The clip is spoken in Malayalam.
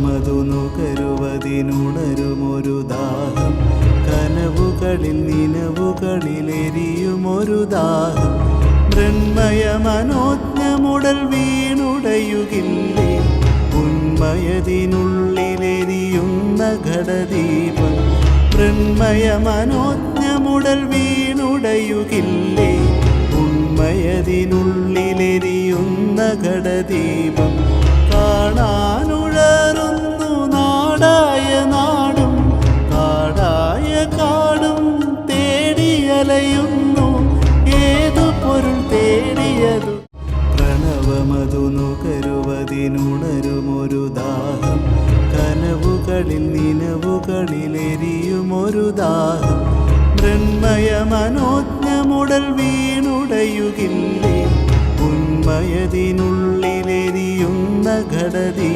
പ്രണവമതു നുകരുവതിനുണരുമൊരു ദാഹം. കനവുകളിൽ നിനവുകളിൽ എരിയുമൊരു ദാഹം. മൃണ്മയ മനോജ്ഞമുടൽ വീണുടയുകില്ലേ? ഉന്മയതിനുള്ളിലെരിയുന്ന ഘടദീപം. മൃണ്മയ മനോജ്ഞമുടൽ വീണുടയുകില്ലേ? ഉന്മയതിനുള്ളിലെരിയുന്ന ഘടദീപം. കാണാനുഴറുന്നു നാടായ നാടും കാടായ കാടും തേടിയലയുന്നു. ഏതു പൊരുൾ തേടിയതു. പ്രണവമതു നുകരുവതിനുണരുമൊരു ദാഹം. കനവുകളിൽ നിനവുകളിൽ എരിയുമൊരു ദാഹം. മൃണ്മയ മനോജ്ഞമുടൽ വീണുടയുകില്ലേ? ഉന്മയതിനുള്ളിലെരിയുന്ന ഘടദീ